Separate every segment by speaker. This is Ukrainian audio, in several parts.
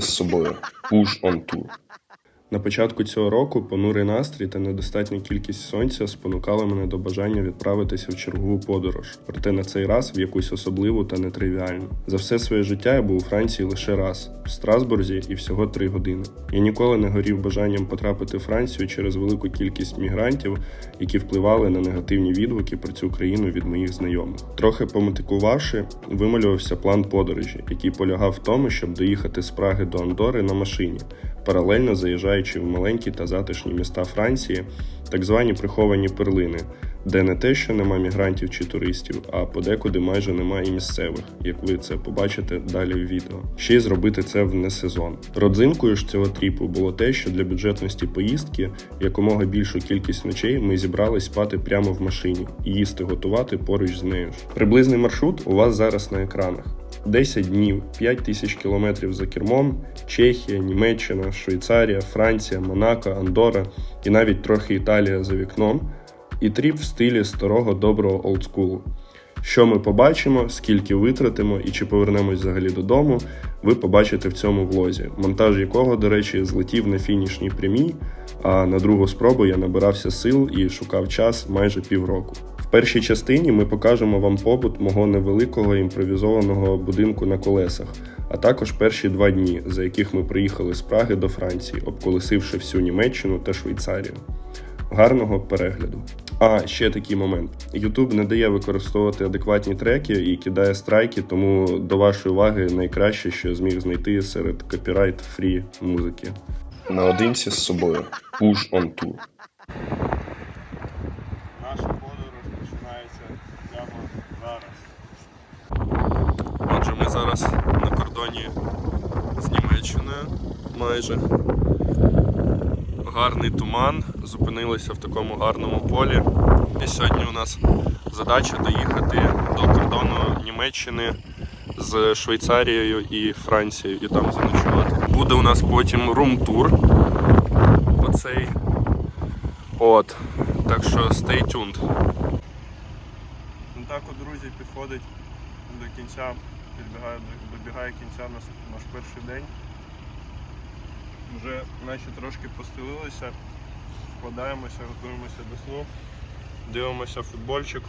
Speaker 1: з собою. Push on tour.
Speaker 2: На початку цього року понурий настрій та недостатня кількість сонця спонукали мене до бажання відправитися в чергову подорож, проте на цей раз в якусь особливу та нетривіальну. За все своє життя я був у Франції лише раз в Страсбурзі і всього три години. Я ніколи не горів бажанням потрапити в Францію через велику кількість мігрантів, які впливали на негативні відгуки про цю країну від моїх знайомих. Трохи пометикувавши, вималювався план подорожі, який полягав в тому, щоб доїхати з Праги до Андори на машині паралельно заїжджаючи в маленькі та затишні міста Франції, так звані приховані перлини, де не те, що нема мігрантів чи туристів, а подекуди майже немає і місцевих, як ви це побачите далі в відео. Ще й зробити це в несезон. Родзинкою ж цього тріпу було те, що для бюджетності поїздки якомога більшу кількість ночей ми зібрались спати прямо в машині і їсти готувати поруч з нею. Приблизний маршрут у вас зараз на екранах. 10 днів, 5 тисяч кілометрів за кермом, Чехія, Німеччина, Швейцарія, Франція, Монако, Андора і навіть трохи Італія за вікном. І тріп в стилі старого доброго олдскулу. Що ми побачимо, скільки витратимо і чи повернемось взагалі додому, ви побачите в цьому влозі, монтаж якого, до речі, злетів на фінішній прямій, а на другу спробу я набирався сил і шукав час майже півроку. Першій частині ми покажемо вам побут мого невеликого імпровізованого будинку на колесах, а також перші два дні, за яких ми приїхали з Праги до Франції, обколесивши всю Німеччину та Швейцарію. Гарного перегляду. А ще такий момент: YouTube не дає використовувати адекватні треки і кидає страйки, тому до вашої уваги найкраще, що я зміг знайти серед копірайт фрі музики.
Speaker 1: Наодинці з собою. Push on tour.
Speaker 2: Наша подорож починається прямо зараз. Отже, ми зараз на кордоні з Німеччиною майже. Гарний туман, зупинилися в такому гарному полі. І сьогодні у нас задача доїхати до кордону Німеччини з Швейцарією і Францією і там заночувати. Буде у нас потім рум-тур. Оцей. От. Так що stay tuned. Ну так друзі, підходить до кінця, підбігає, добігає кінця наш, наш перший день. Вже наче трошки постелилися, вкладаємося, готуємося до сну, дивимося футбольчик.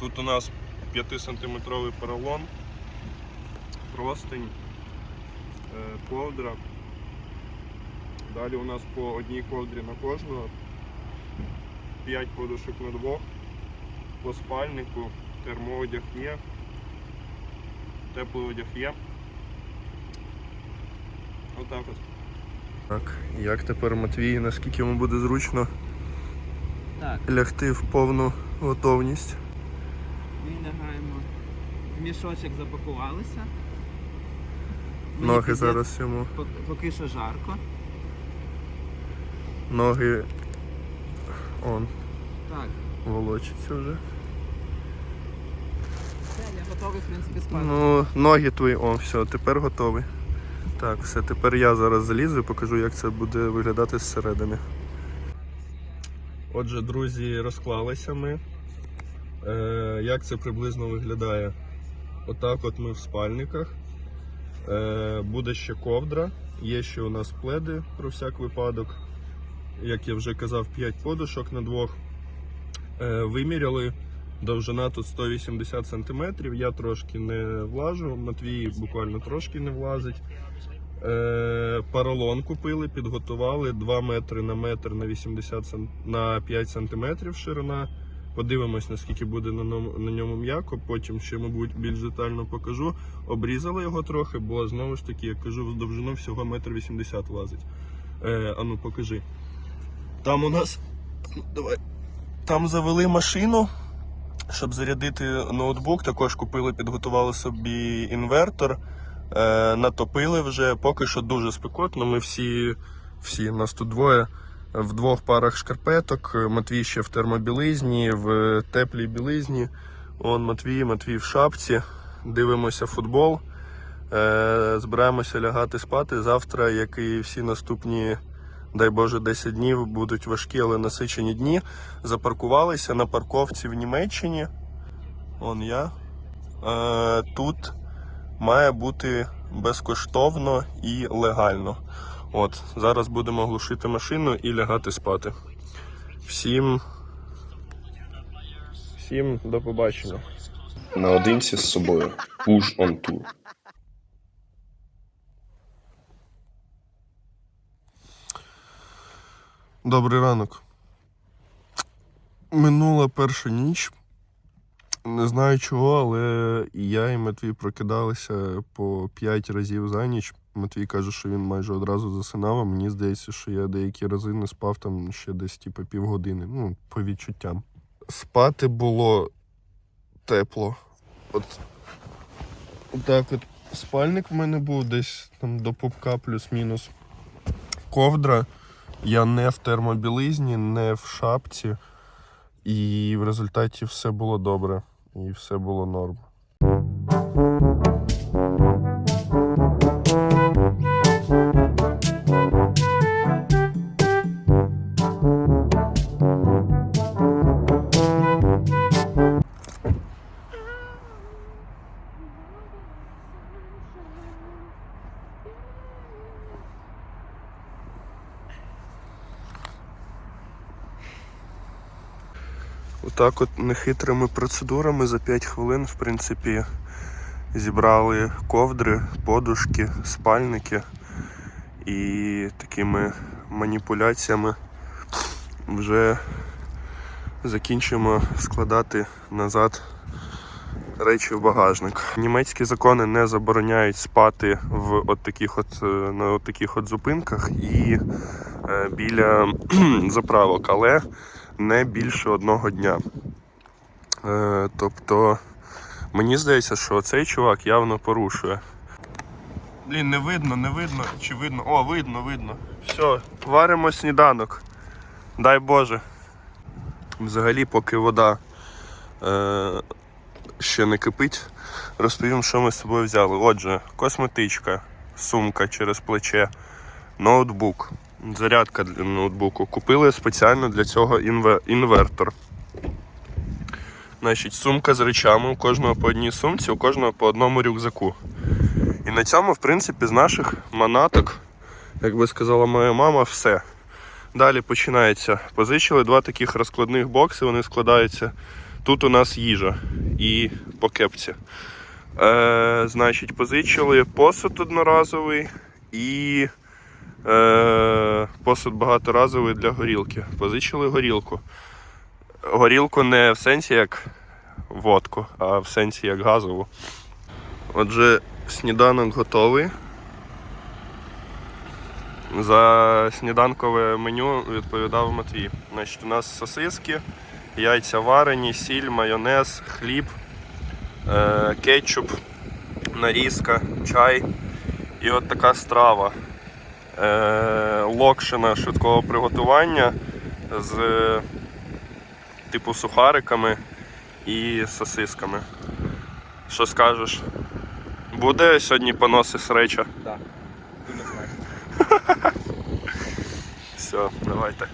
Speaker 2: Тут у нас 5-сантиметровий поролон, простинь, е, ковдра. Далі у нас по одній ковдрі на кожного. 5 подушок на двох, по спальнику, термоодяг є, теплий одяг є. Отак от. Так, як тепер Матвій, наскільки йому буде зручно
Speaker 3: Так,
Speaker 2: лягти в повну готовність?
Speaker 3: ми лягаємо. В мішочок запакувалися. Мені
Speaker 2: Ноги
Speaker 3: пиздець
Speaker 2: зараз йому.
Speaker 3: Поки що жарко.
Speaker 2: Ноги он
Speaker 3: Так,
Speaker 2: волочиться вже.
Speaker 3: Готовий, в принципі, спати.
Speaker 2: Ну, ноги твої, о, все, тепер готовий. Так, все, тепер я зараз залізу і покажу, як це буде виглядати зсередини. Отже, друзі, розклалися ми. Е, як це приблизно виглядає? Отак от ми в спальниках. Е, буде ще ковдра, є ще у нас пледи про всяк випадок. Як я вже казав, 5 подушок на двох. Е, виміряли. Довжина тут 180 см, я трошки не влажу, Матвій буквально трошки не влазить. Е, паралон купили, підготували 2 метри на метр на 80 см, на 5 см ширина. Подивимось, наскільки буде на ньому, на ньому м'яко, потім ще, мабуть, більш детально покажу. Обрізали його трохи, бо знову ж таки, як кажу, в довжину всього 1,80 м влазить. Е, ану, покажи. Там у нас. Ну, давай. Там завели машину. Щоб зарядити ноутбук, також купили, підготували собі інвертор, е, натопили вже. Поки що дуже спекотно. Ми всі, всі нас тут двоє в двох парах шкарпеток. Матвій ще в термобілизні, в теплій білизні. Он Матвій, Матвій в шапці. Дивимося футбол. Е, збираємося лягати спати. Завтра, як і всі наступні дай Боже, 10 днів будуть важкі, але насичені дні. Запаркувалися на парковці в Німеччині. Он я. Е, тут має бути безкоштовно і легально. От, зараз будемо глушити машину і лягати спати. Всім. Всім до побачення.
Speaker 1: Наодинці з собою. Push on tour.
Speaker 2: Добрий ранок. Минула перша ніч. Не знаю чого, але я, і Матвій прокидалися по 5 разів за ніч. Матвій каже, що він майже одразу засинав, а мені здається, що я деякі рази не спав там ще десь типу, півгодини. Ну, по відчуттям. Спати було тепло. От так от спальник в мене був десь там до пупка плюс-мінус. Ковдра. Я не в термобілизні, не в шапці, і в результаті все було добре, і все було норм. Отак от нехитрими процедурами за 5 хвилин, в принципі, зібрали ковдри, подушки, спальники і такими маніпуляціями вже закінчимо складати назад речі в багажник. Німецькі закони не забороняють спати в от таких от, е, на от таких от зупинках і е, біля заправок, але не більше одного дня. Е, тобто, мені здається, що цей чувак явно порушує. Блін, не видно, не видно. Чи видно? О, видно, видно. Все, варимо сніданок. Дай Боже. Взагалі, поки вода е, ще не кипить, розповім, що ми з собою взяли. Отже, косметичка, сумка через плече, ноутбук, зарядка для ноутбуку. Купили спеціально для цього інвертор. Значить, сумка з речами, у кожного по одній сумці, у кожного по одному рюкзаку. І на цьому, в принципі, з наших манаток, як би сказала моя мама, все. Далі починається. Позичили два таких розкладних бокси, вони складаються. Тут у нас їжа і по кепці. Е, значить, позичили посуд одноразовий і посуд багаторазовий для горілки. Позичили горілку. Горілку не в сенсі як водку, а в сенсі як газову. Отже, сніданок готовий. За сніданкове меню відповідав Матвій. Значить, у нас сосиски, яйця варені, сіль, майонез, хліб, е, кетчуп, нарізка, чай і от така страва. Е, локшина швидкого приготування з типу сухариками і сосисками. Що скажеш? Буде сьогодні поноси среча?
Speaker 3: Так. Да.
Speaker 2: Все, давайте.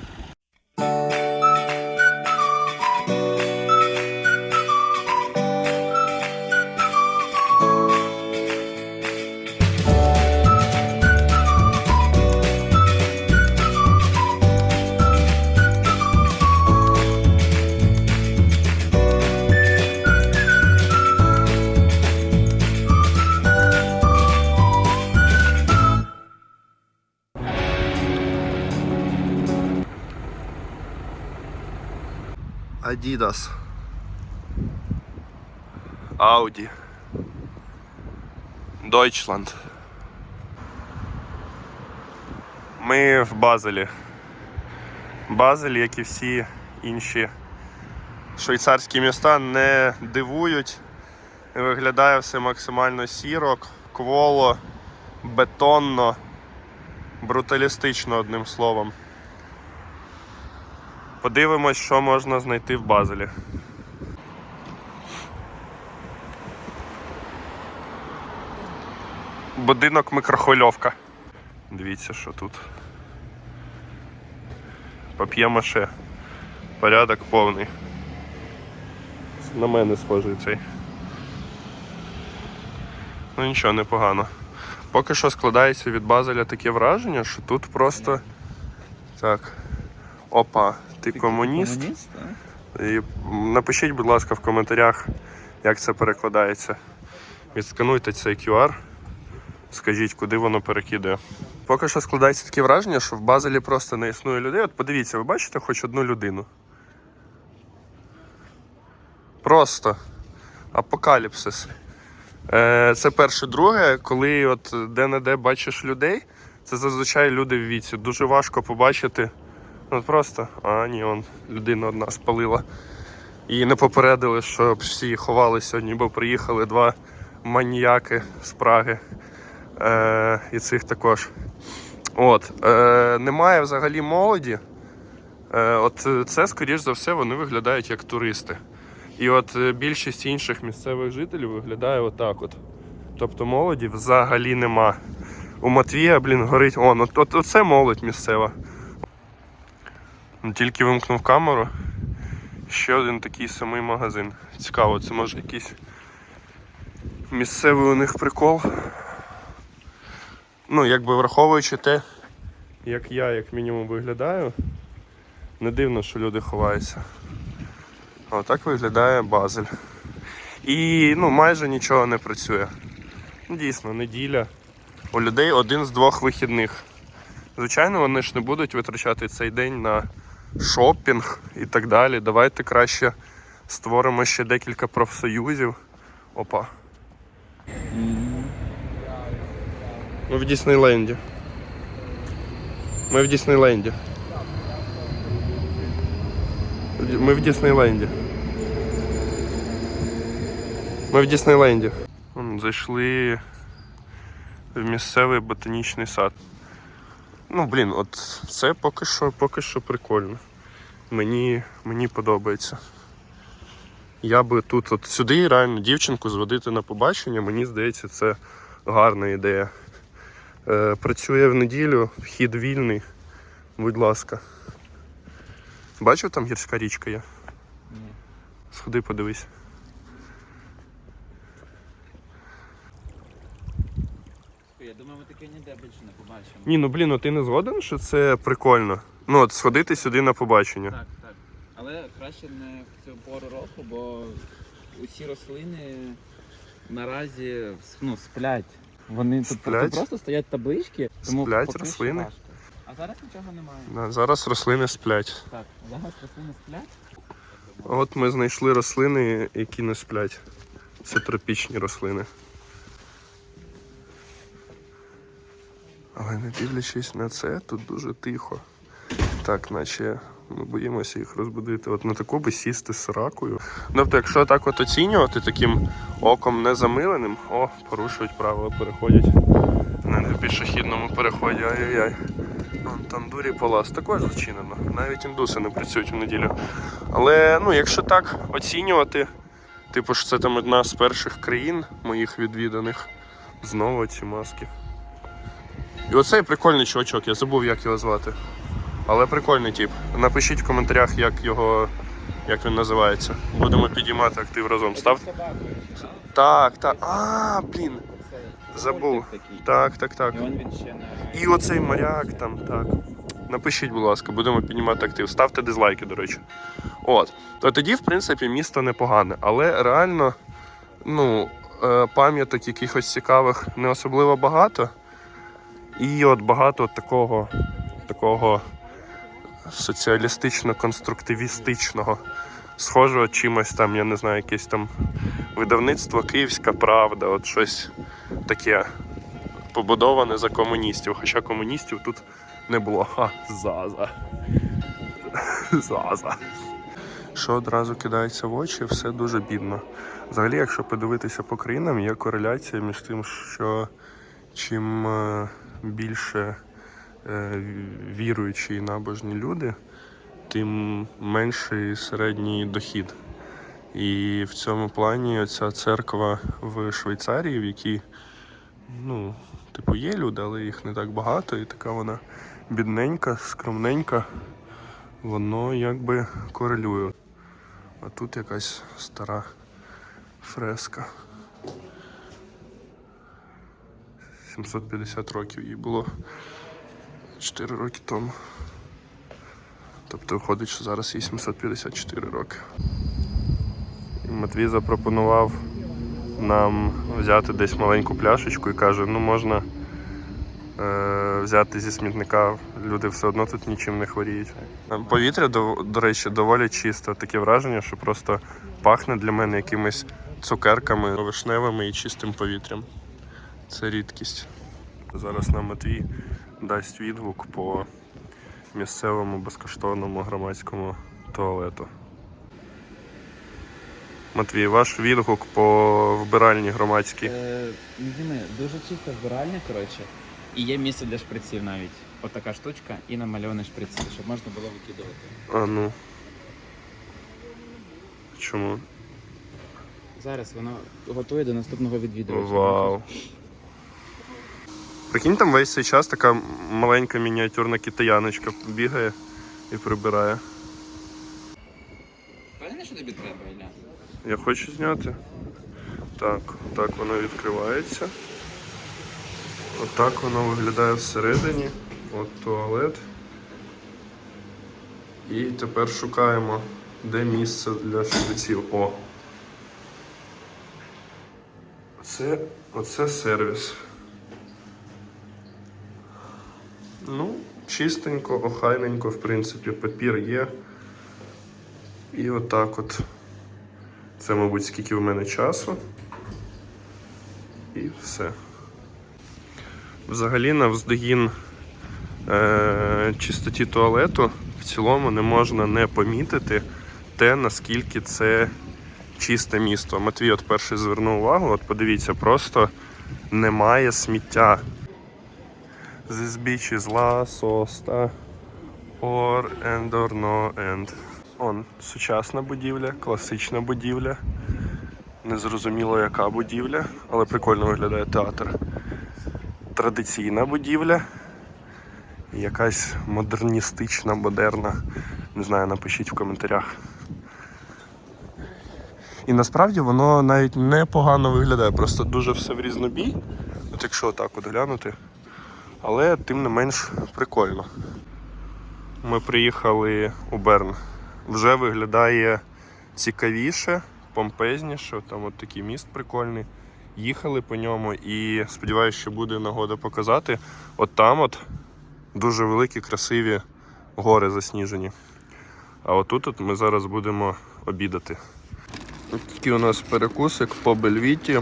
Speaker 2: Adidas. Audi. Deutschland. Ми в Базелі. Базель, як і всі інші швейцарські міста, не дивують. Виглядає все максимально сіро, кволо, бетонно, бруталістично, одним словом. Подивимось, що можна знайти в Базелі. Будинок мікрохвильовка. Дивіться, що тут. Пап'є-маше. Порядок повний. На мене схожий цей. Ну нічого, непогано. Поки що складається від Базеля таке враження, що тут просто. Так. Опа, ти комуніст?
Speaker 3: Комуніст.
Speaker 2: І напишіть, будь ласка, в коментарях, як це перекладається. Відскануйте цей QR, скажіть, куди воно перекидає. Поки що складається таке враження, що в Базелі просто не існує людей. От подивіться, ви бачите хоч одну людину? Просто апокаліпсис. Е, це перше. Друге, коли от де-не-де бачиш людей, це зазвичай люди в віці. Дуже важко побачити. От просто, а ні, он людина одна спалила. І не попередили, що всі ховали сьогодні, бо приїхали два маніяки з Праги. Е, і цих також. От. Е, немає взагалі молоді. Е, от це, скоріш за все, вони виглядають як туристи. І от е, більшість інших місцевих жителів виглядає отак от. Тобто молоді взагалі нема. У Матвія, блін, горить. Он, от, от, оце молодь місцева. Тільки вимкнув камеру. Ще один такий самий магазин. Цікаво, це може якийсь місцевий у них прикол. Ну, якби враховуючи те, як я, як мінімум, виглядаю, не дивно, що люди ховаються. Отак виглядає Базель. І ну, майже нічого не працює. Ну, Дійсно, неділя. У людей один з двох вихідних. Звичайно, вони ж не будуть витрачати цей день на шопінг і так далі. Давайте краще створимо ще декілька профсоюзів. Опа. Ми в Діснейленді. Ми в Діснейленді. Ми в Діснейленді. Ми в Діснейленді. Зайшли в місцевий ботанічний сад. Ну, блін, от це поки що, поки що прикольно. Мені, мені подобається. Я би тут от сюди реально дівчинку зводити на побачення, мені здається, це гарна ідея. Е, працює в неділю, вхід вільний. Будь ласка. Бачив, там гірська річка є?
Speaker 3: Ні.
Speaker 2: Сходи, подивись.
Speaker 3: Я думаю, ми таке ніде більше побачимо.
Speaker 2: Ні, ну блін, ну ти не згоден, що це прикольно. Ну от сходити сюди на побачення.
Speaker 3: Так, так. Але краще не в цю пору року, бо усі рослини наразі ну, сплять. Вони тут,
Speaker 2: Сплять?
Speaker 3: тут просто стоять таблички, тому
Speaker 2: Сплять
Speaker 3: поки що
Speaker 2: рослини?
Speaker 3: важко. А зараз нічого немає.
Speaker 2: Да, зараз рослини сплять.
Speaker 3: Так, зараз рослини сплять.
Speaker 2: От ми знайшли рослини, які не сплять. Це тропічні рослини. Але не дивлячись на це, тут дуже тихо. Так, наче ми боїмося їх розбудити. От на таку би сісти з ракою. Тобто, якщо так от оцінювати таким оком незамиленим, о, порушують правила, переходять на пішохідному переході. Ай-яй-яй. Вон там дурі палас також зачинено. Навіть індуси не працюють в неділю. Але ну, якщо так оцінювати, типу ж це там одна з перших країн моїх відвіданих. Знову ці маски. І оцей прикольний чувачок, я забув, як його звати. Але прикольний тип. Напишіть в коментарях, як його. як він називається. Будемо підіймати актив разом. Став. Так, так. А, блін. Забув. Так, так, так.
Speaker 3: І
Speaker 2: оцей моряк там, так. Напишіть, будь ласка, будемо піднімати актив. Ставте дизлайки, до речі. От. То тоді, в принципі, місто непогане, але реально, ну, е, пам'яток якихось цікавих не особливо багато. І от багато такого, такого соціалістично-конструктивістичного. Схожого чимось там, я не знаю, якесь там видавництво Київська Правда, от щось таке побудоване за комуністів, хоча комуністів тут не було. Ха, заза. Заза. Що одразу кидається в очі, все дуже бідно. Взагалі, якщо подивитися по країнам, є кореляція між тим, що чим е, більше е, віруючі і набожні люди, тим менший середній дохід. І в цьому плані ця церква в Швейцарії, в якій ну, типу, є люди, але їх не так багато, і така вона бідненька, скромненька, воно якби корелює. А тут якась стара фреска. 750 років їй було 4 роки тому. Тобто виходить, що зараз їй 754 роки. І Матвій запропонував нам взяти десь маленьку пляшечку і каже, ну можна е, взяти зі смітника, люди все одно тут нічим не хворіють. Повітря, до, до речі, доволі чисте. Таке враження, що просто пахне для мене якимись цукерками, вишневими і чистим повітрям. Це рідкість. Зараз нам Матвій дасть відгук по місцевому безкоштовному громадському туалету. Матвій, ваш відгук по вбиральні громадській.
Speaker 3: Е, не зніми, дуже чиста вбиральня, коротше. І є місце для шприців навіть. Отака штучка і намальований шприці, щоб можна було викидувати.
Speaker 2: А ну. Чому?
Speaker 3: Зараз воно готує до наступного відвідувача.
Speaker 2: Вау. Прикинь, там весь цей час така маленька мініатюрна китаяночка бігає і прибирає.
Speaker 3: Певне, що тобі треба, Ілля?
Speaker 2: Я хочу зняти. Так, так воно відкривається. Отак воно виглядає всередині. От туалет. І тепер шукаємо, де місце для шприців. О. Оце, оце сервіс. Ну, чистенько, охайненько, в принципі, папір є. І отак от. Це, мабуть, скільки в мене часу. І все. Взагалі, на вздогін е- чистоті туалету в цілому не можна не помітити те, наскільки це чисте місто. Матвій от перший звернув увагу, от подивіться, просто немає сміття. This beach is la sosta or and or no and. Он сучасна будівля, класична будівля. Незрозуміло яка будівля, але прикольно виглядає театр. Традиційна будівля. Якась модерністична, модерна. Не знаю, напишіть в коментарях. І насправді воно навіть непогано виглядає, просто дуже все в різнобій. От якщо отак от глянути. Але тим не менш прикольно. Ми приїхали у Берн. Вже виглядає цікавіше, помпезніше. Там от такий міст прикольний. Їхали по ньому і сподіваюся, що буде нагода показати. От там от дуже великі, красиві гори засніжені. А отут от ми зараз будемо обідати. Такий у нас перекусик по бельвіті,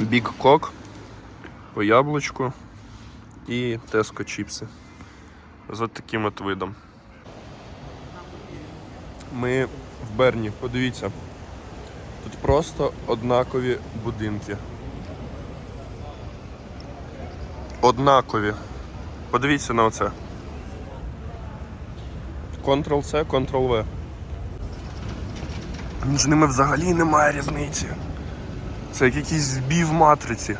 Speaker 2: бік кок, по яблучку і теско чіпси. З от таким от видом. Ми в Берні, подивіться. Тут просто однакові будинки. Однакові. Подивіться на оце. Ctrl-C, Ctrl-V. Між ними взагалі немає різниці. Це як якийсь збій в матриці.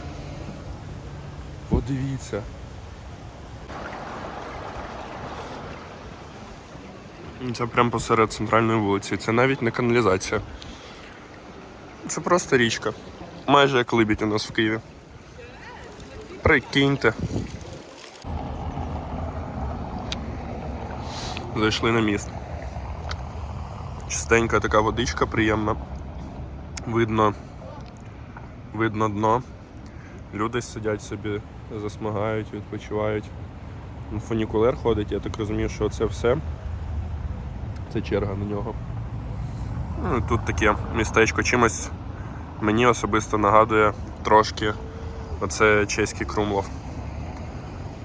Speaker 2: Подивіться. Це прямо посеред центральної вулиці. Це навіть не каналізація. Це просто річка. Майже як либідь у нас в Києві. Прикиньте. Зайшли на міст. Чистенька така водичка приємна. Видно, видно дно. Люди сидять собі, засмагають, відпочивають. Фунікулер ходить, я так розумію, що це все. Це черга на нього. Ну, тут таке містечко чимось мені особисто нагадує трошки оце чеський крумлов.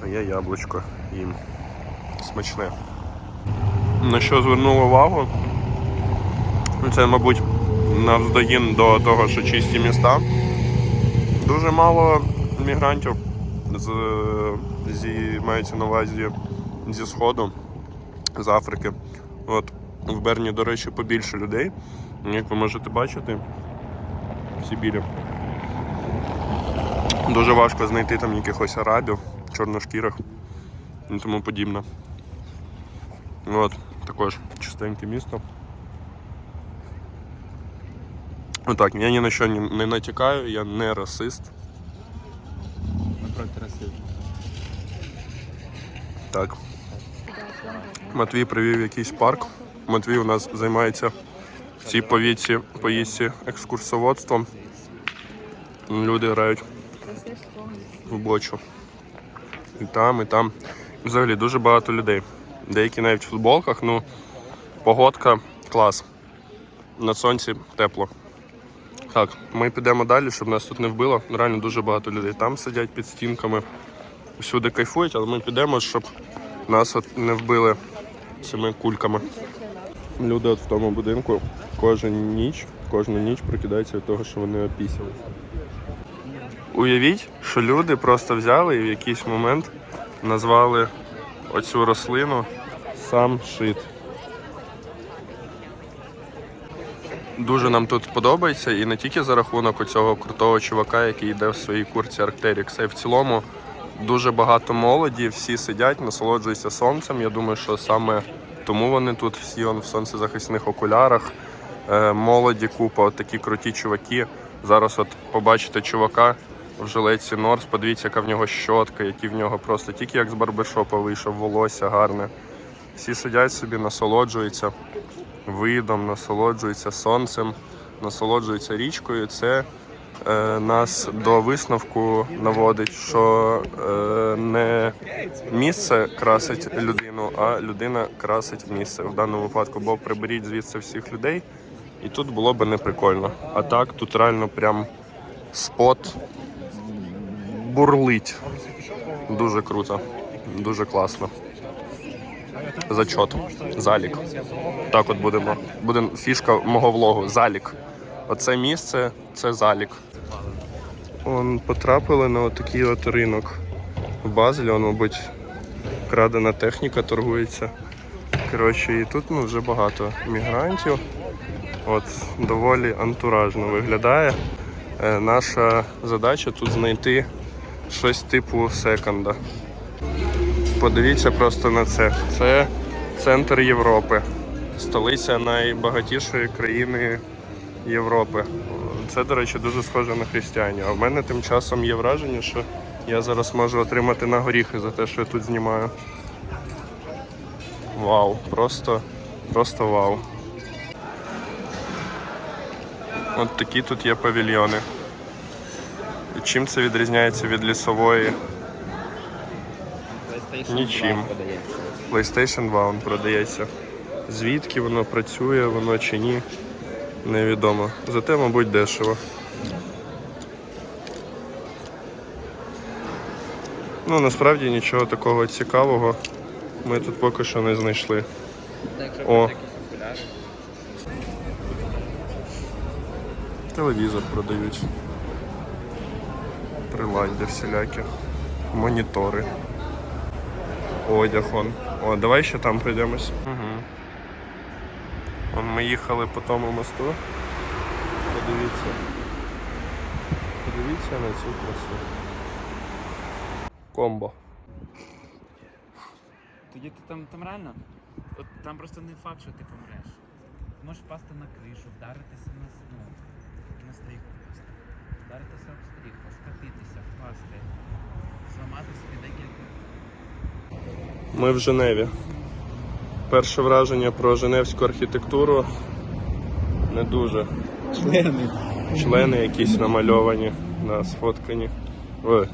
Speaker 2: А є яблучко їм смачне. На що звернув увагу? Ну, Це, мабуть, навздогін до того, що чисті міста. Дуже мало мігрантів з, зі, мається на увазі зі Сходу, з Африки. От в Берні, до речі, побільше людей. Як ви можете бачити, всі білі. Дуже важко знайти там якихось арабів, чорношкірих і тому подібне. От, також чистеньке місто. Отак, я ні на що не, натякаю, я не расист.
Speaker 3: проти расизму.
Speaker 2: Так. Матвій привів якийсь парк. Матвій у нас займається в цій повітці, поїздці екскурсоводством. Люди грають в бочу. І там, і там. Взагалі дуже багато людей. Деякі навіть в футболках, ну, погодка клас. На сонці тепло. Так, ми підемо далі, щоб нас тут не вбило. Реально дуже багато людей. Там сидять під стінками, всюди кайфують, але ми підемо, щоб нас от не вбили цими кульками. Люди от в тому будинку кожен ніч, кожну ніч прокидаються від того, що вони опісялися. Уявіть, що люди просто взяли і в якийсь момент назвали оцю рослину сам шит. Дуже нам тут подобається і не тільки за рахунок оцього крутого чувака, який йде в своїй курці Arcteryx, а й в цілому дуже багато молоді, всі сидять, насолоджуються сонцем. Я думаю, що саме тому вони тут всі он, в сонцезахисних окулярах. Е, молоді купа, от такі круті чуваки. Зараз от побачите чувака в жилетці Норс, подивіться, яка в нього щотка, які в нього просто тільки як з барбершопа вийшов, волосся гарне. Всі сидять собі, насолоджуються видом, насолоджуються сонцем, насолоджуються річкою. Це нас до висновку наводить, що е, не місце красить людину, а людина красить місце в даному випадку. Бо приберіть звідси всіх людей, і тут було би не прикольно. А так тут реально прям спот бурлить. Дуже круто, дуже класно. Зачот, залік. Так от будемо. Буде фішка мого влогу. Залік. Оце місце це залік. Он потрапили на отакий от ринок в Базелі, он, мабуть, крадена техніка торгується. Коротше, і тут ну, вже багато мігрантів. От, доволі антуражно виглядає. Е, наша задача тут знайти щось типу секонда. Подивіться просто на це. Це центр Європи, столиця найбагатішої країни Європи. Це, до речі, дуже схоже на християнів. А в мене тим часом є враження, що я зараз можу отримати на горіхи за те, що я тут знімаю. Вау, просто, просто вау. От такі тут є павільйони. І чим це відрізняється від лісової?
Speaker 3: PlayStation
Speaker 2: Нічим. PlayStation 2 он продається. Звідки воно працює, воно чи ні, невідомо. Зате, мабуть, дешево. Ну, насправді нічого такого цікавого ми тут поки що не знайшли. О. Телевізор продають. Приладдя всілякі. Монітори. Одяг он. О, давай ще там пройдемось. Угу. Вон ми їхали по тому мосту. Подивіться. Подивіться на цю красу. Комбо.
Speaker 3: Тоді ти там, там реально, от там просто не факт, що ти помреш. Ти можеш впасти на кришу, вдаритися на с- ну, на стріху просто. Вдаритися об стріху, скатитися, впасти, зламати собі декілька.
Speaker 2: Ми в Женеві. Перше враження про женевську архітектуру не дуже.
Speaker 3: Члени.
Speaker 2: Члени якісь намальовані, да, сфоткані. Ой,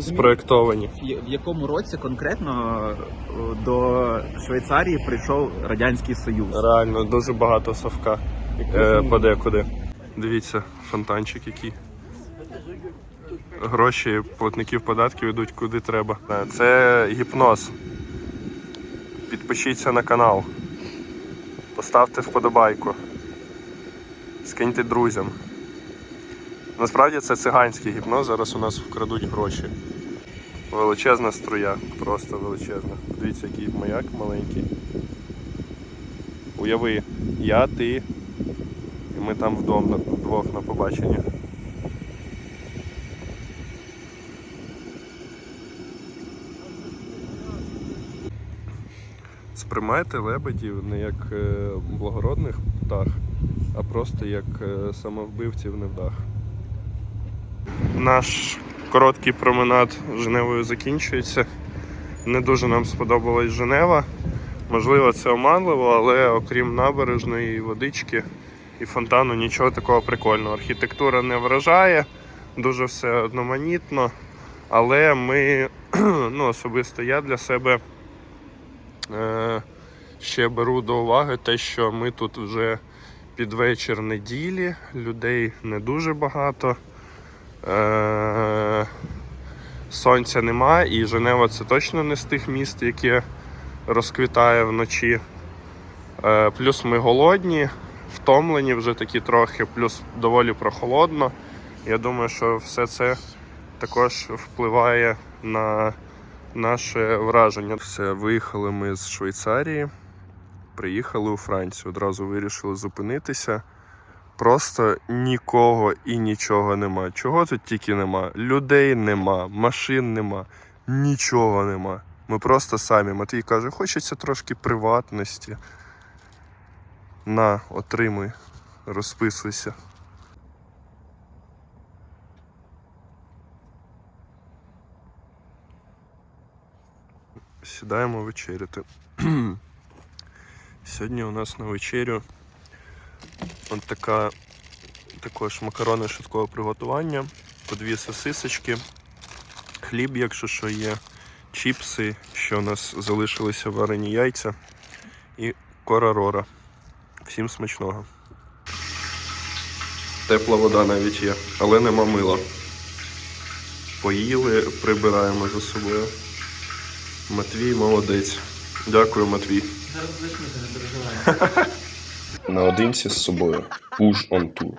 Speaker 2: спроєктовані.
Speaker 3: в якому році конкретно е, до Швейцарії прийшов Радянський Союз.
Speaker 2: Реально, дуже багато совка е, подекуди. Дивіться, фонтанчик який. Гроші платників податків йдуть куди треба. Це гіпноз. Підпишіться на канал. Поставте вподобайку. Скиньте друзям. Насправді це циганський гіпноз, зараз у нас вкрадуть гроші. Величезна струя, просто величезна. Дивіться, який маяк маленький. Уяви, я, ти, і ми там вдома вдвох на побаченні. Сприймайте лебедів не як е, благородних птах, а просто як е, самовбивців невдах. Наш короткий променад Женевою закінчується. Не дуже нам сподобалась Женева. Можливо, це оманливо, але окрім набережної водички і фонтану нічого такого прикольного. Архітектура не вражає, дуже все одноманітно. Але ми, ну, особисто я для себе ще беру до уваги те, що ми тут вже під вечір неділі, людей не дуже багато. Е, сонця нема, і Женева це точно не з тих міст, яке розквітає вночі. Е, плюс ми голодні, втомлені вже такі трохи, плюс доволі прохолодно. Я думаю, що все це також впливає на наше враження. Все, виїхали ми з Швейцарії, приїхали у Францію. Одразу вирішили зупинитися. Просто нікого і нічого нема. Чого тут тільки нема? Людей нема, машин нема, нічого нема. Ми просто самі. Матвій каже, хочеться трошки приватності. На, отримуй, розписуйся. Сідаємо вечеряти. Сьогодні у нас на вечерю от така також макарони швидкого приготування, по дві сосисочки, хліб, якщо що є, чіпси, що у нас залишилися варені яйця і корарора. Всім смачного. Тепла вода навіть є, але нема мила. Поїли, прибираємо за собою. Матвій молодець. Дякую, Матвій.
Speaker 3: Зараз вишнути, не переживай.
Speaker 1: Наодинці з собою. Push on tour.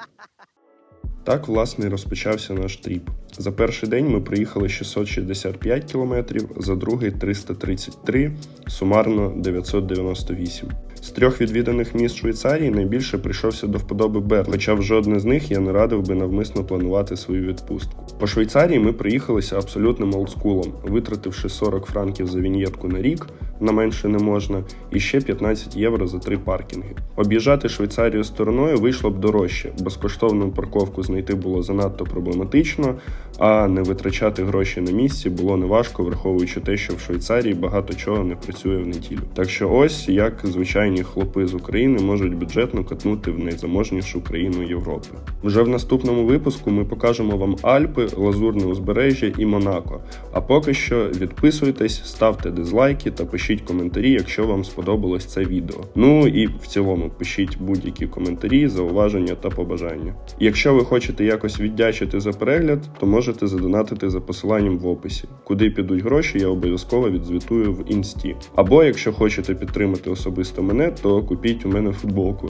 Speaker 2: Так, власне, і розпочався наш тріп. За перший день ми проїхали 665 кілометрів, за другий 333, сумарно 998. З трьох відвіданих міст Швейцарії найбільше прийшовся до вподоби Берлін, хоча в жодне з них я не радив би навмисно планувати свою відпустку. По Швейцарії ми приїхалися абсолютним олдскулом, витративши 40 франків за віньєтку на рік, на менше не можна, і ще 15 євро за три паркінги. Об'їжджати Швейцарію стороною вийшло б дорожче, безкоштовну парковку знайти було занадто проблематично, а не витрачати гроші на місці було неважко, враховуючи те, що в Швейцарії багато чого не працює в неділю. Так що ось як звичайні хлопи з України можуть бюджетно катнути в найзаможнішу країну Європи. Вже в наступному випуску ми покажемо вам Альпи, Лазурне узбережжя і Монако. А поки що відписуйтесь, ставте дизлайки та пишіть коментарі, якщо вам сподобалось це відео. Ну і в цілому пишіть будь-які коментарі, зауваження та побажання. Якщо ви хочете якось віддячити за перегляд, то можете задонатити за посиланням в описі. Куди підуть гроші, я обов'язково відзвітую в інсті. Або якщо хочете підтримати особисто мене, то купіть у мене футболку.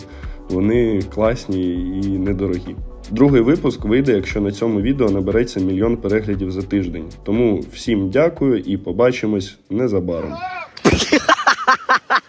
Speaker 2: Вони класні і недорогі. Другий випуск вийде, якщо на цьому відео набереться мільйон переглядів за тиждень. Тому всім дякую і побачимось незабаром.